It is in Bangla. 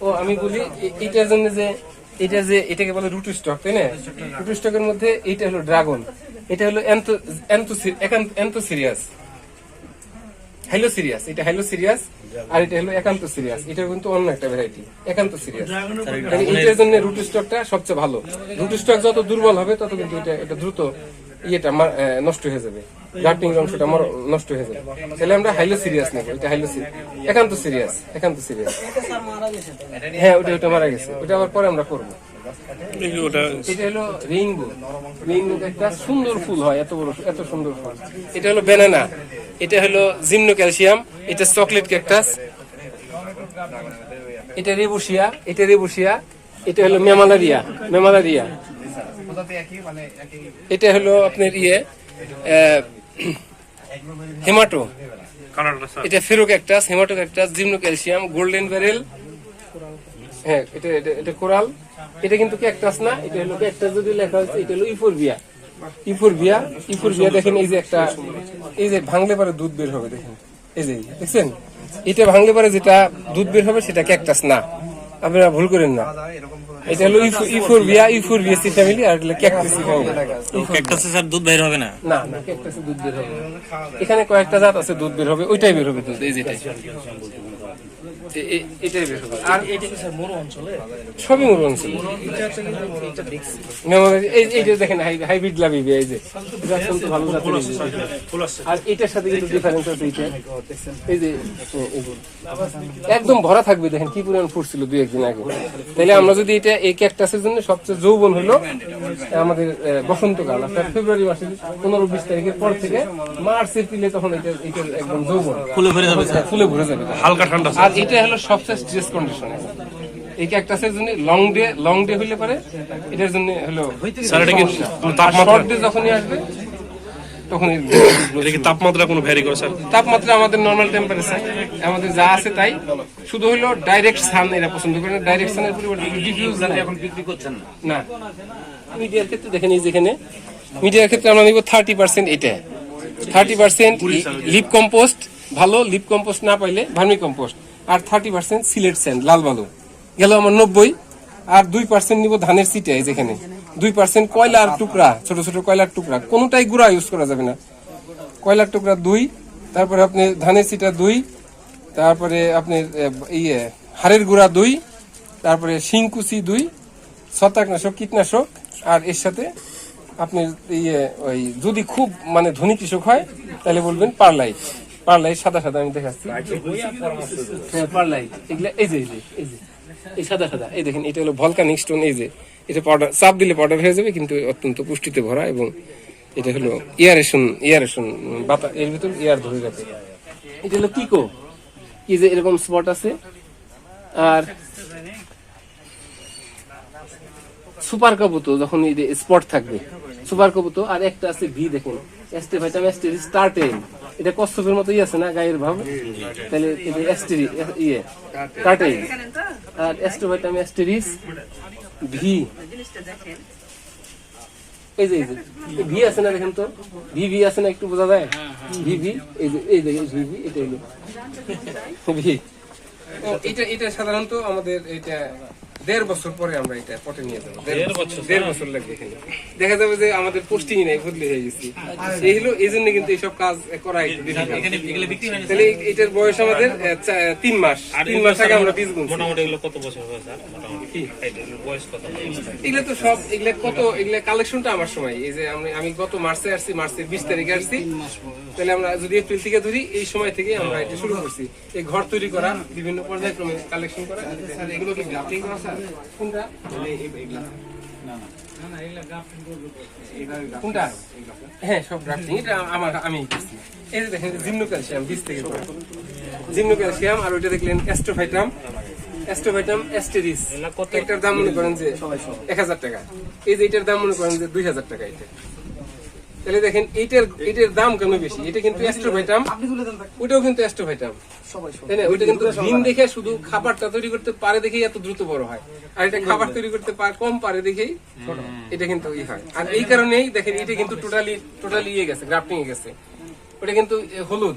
ও আমি বলি এটার জন্য যে এটা যে এটাকে বলে রুট স্টক তাই না? রুট স্টকের মধ্যে এইটা হলো ড্রাগন এটা হলো সিরিয়াস হ্যালো সিরিয়াস এটা হ্যালো সিরিয়াস আর এটা হলো একান্ত সিরিয়াস এটা কিন্তু অন্য একটা ভ্যারাইটি একান্ত সিরিয়াস এটার জন্য রুট স্টকটা সবচেয়ে ভালো। রুট স্টক যত দুর্বল হবে তত কিন্তু এটা এটা দ্রুত ইয়েটা নষ্ট হয়ে যাবে। গ্রাফটিং অংশটা মর- নষ্ট হয়ে যাবে। তাহলে আমরা হাইলো সিরিয়াস নেব এটা হাইলো একান্ত সিরিয়াস একান্ত সিরিয়াস হ্যাঁ ওটা ওটা মারা গেছে। ওটা আবার পরে আমরা করব। এটা হলো রেইনবো রেইনবো একটা সুন্দর ফুল হয় এত বড় এত সুন্দর ফুল। এটা হলো ব্যানানা এটা হলো জিমনো ক্যালসিয়াম। এটা চকলেট ক্যাকটাস এটা রেবুসিয়া এটা রেবুসিয়া এটা হলো মেমালারিয়া মেমালারিয়া। এটা হলো আপনার ইয়ে হেমাটো। এটা ফেরো ক্যাকটাস হেমাটো ক্যাকটাস জিমনো ক্যালসিয়াম গোল্ডেন ব্যারেল হ্যাঁ এটা এটা এটা কোরাল। এটা কিন্তু ক্যাকটাস না এটা হলো ক্যাকটাস যদি লেখা হচ্ছে এটা হলো ইফোরবিয়া ইফোরবিয়া ইফোরবিয়া দেখেন এই যে একটা এই যে ভাঙলে পরে দুধ বের হবে দেখেন। এই যে দেখছেন? এটা ভাঙলে পরে যেটা দুধ বের হবে সেটা ক্যাকটাস না। আপনারা ভুল করেন না। এটা হলো ইফোরবিয়া ইফুর বিএসসি ফ্যামিলি আর হলো ক্যাকটাসি ফ্যামিলি ক্যাকটাসে স্যার দুধ বের হবে না? না না ক্যাকটাসে দুধ বের হবে এখানে কয়েকটা জাত আছে দুধ বের হবে ওইটাই বের হবে দুধ এই যেটাই। এটাই বের হবে আর এটা কি স্যার মরু অঞ্চলে? সবই মরু অঞ্চল। এটা হচ্ছে কিন্তু এটা দেখছি মেমোরি- এই এই যে দেখেন হাইব্রিড লাভিবি এই যে। অত্যন্ত ভালো জাতের এই যে। ফুল আসছে আর এটার সাথে কিন্তু ডিফারেন্স আছে এইটা এই যে এই যে। একদম ভরা থাকবে দেখেন কি পরিমাণ ফুটছিল দুই একদিন আগে। তাহলে আমরা যদি এটা এই ক্যাকটাসের জন্য সবচেয়ে যৌবন হলো আমাদের আহ, বসন্তকাল অর্থাৎ ফেব্রুয়ারি মাসের পনেরো বিশ তারিখের পর থেকে মার্চ এপ্রিলে তখন এটা এটা একদম যৌবন। ফুলে ভরে যাবে ফুলে ভরে যাবে। হালকা ঠান্ডা আর এটা হলো সবচেয়ে স্ট্রেস কন্ডিশন এই ক্যাকটাসের জন্য লং ডে লং ডে হইলে পারে এটার জন্য হলো স্যার এটা কি তাপমাত্রা? শর্ট ডে যখনই আসবে তখন এটা কি তাপমাত্রা কোনো ভ্যারি করে স্যার? তাপমাত্রা আমাদের নর্মাল টেম্পারেচার আমাদের যা আছে তাই। শুধু হলো ডাইরেক্ট সান এরা পছন্দ করে ডাইরেক্ট সানের পরিবর্তে ডিফিউজ এখন বিক্রি করছেন না। মিডিয়ার ক্ষেত্রে দেখেন এই যেখানে। মিডিয়ার ক্ষেত্রে আমরা নিব থার্টি পার্সেন্ট এটা। থার্টি পার্সেন্ট লিপ কম্পোস্ট ভালো লিপ কম্পোস্ট না পাইলে ভার্মি কম্পোস্ট আর থার্টি পার্সেন্ট সিলেট স্যান্ড লাল বালু। গেল আমার নব্বই। আর দুই পার্সেন্ট নিব ধানের সিটে যেখানে দুই পার্সেন্ট কয়লার টুকরা, ছোট ছোট কয়লার টুকরা। কোনোটাই গুঁড়া ইউজ করা যাবে না। কয়লার টুকরা দুই, তারপরে আপনি ধানের সিটা দুই, তারপরে আপনি ইয়ে হাড়ের গুঁড়া দুই, তারপরে শিংকুচি দুই, ছত্রাকনাশক, কীটনাশক, আর এর সাথে আপনি ইয়ে ওই যদি খুব মানে ধনী কৃষক হয়, তাহলে বলবেন পারলাইট। পারলাইট সাদা সাদা আমি দেখাচ্ছি। হ্যাঁ এই এই এই এই সাদা সাদা। এই দেখেন, এটা হলো ভলকানিক স্টোন এই যে। এটা পাউডার চাপ দিলে পাউডার হয়ে যাবে, কিন্তু অত্যন্ত পুষ্টিতে ভরা এবং এটা হলো ইয়ারেশন ইয়ারেশন বাতা এর ভিতর এয়ার ধরে যাবে। এটা হলো কিকো কি যে এরকম স্পট আছে। আর সুপার কবুতো যখন স্পট থাকবে। সুপার কবুতো আর একটা আছে ভি দেখুন। এস্টে ভাইটাম এস্টেরি স্টার্টেন এটা কচ্ছপের মতোই আছে না গায়ের ভাব? তাহলে এটা এস্টেরি ইয়ে কার্টেন আর এস্টে ভাইটাম এস্টেরিস ভি এই যে এই যে ভি আছে না দেখেন তো? ভি ভি আছে না একটু বোঝা যায়? ভি ভি এই যে এই যে ভি ভি এটা হলো। ভি এটা এটা সাধারণত আমাদের এটা দেড় বছর পরে আমরা এটা পটে নিয়ে যাব। দেড় বছর লাগবে এখানে। দেখা যাবে যে আমাদের পোস্টিং নাই বদলে হয়ে গেছি। এই হলো এই জন্য কিন্তু এইসব কাজ করা একটু তাহলে এটার বয়স আমাদের তিন মাস। তিন মাস আগে আমরা বীজ মোটামুটি এগুলো কত বছর হবে স্যার? মোটামুটি বয়স কত এগুলো তো সব এগুলো কত এগুলো কালেকশনটা আমার সময়। এই যে আমি আমি গত মার্চে আসছি মার্চের বিশ তারিখে আসছি। তাহলে আমরা যদি এপ্রিল থেকে ধরি এই সময় থেকে আমরা এটা শুরু করছি। এই ঘর তৈরি করা বিভিন্ন পর্যায়ক্রমে কালেকশন করা। এগুলো কি গ্রাফটিং করা কোনটা? কোনটা? হ্যাঁ সব গ্রাফটিং এটা আমার আমি এই যে দেখেন জিমনো ক্যালসিয়াম বীজ থেকে জিমনো ক্যালসিয়াম আর ওইটা দেখলেন অ্যাস্ট্রোফাইটাম। অ্যাস্ট্রোফাইটাম অ্যাস্টেরিস। একটার দাম মনে করেন যে এক হাজার টাকা। এই যে এটার দাম মনে করেন যে দুই হাজার টাকা এটা। তাহলে দেখেন এটার এটার দাম কেন বেশি? এটা কিন্তু অ্যাস্ট্রোভাইটাম ওটাও কিন্তু অ্যাস্ট্রোভাইটাম তাই না? ওইটা কিন্তু দিন দেখে শুধু খাবারটা তৈরি করতে পারে দেখেই এত দ্রুত বড় হয়। আর এটা খাবার তৈরি করতে পারে কম পারে দেখেই এটা কিন্তু ই হয়। আর এই কারণেই দেখেন এটা কিন্তু টোটালি টোটালি ইয়ে গেছে গ্রাফটিং এ গেছে। ওটা কিন্তু হলুদ।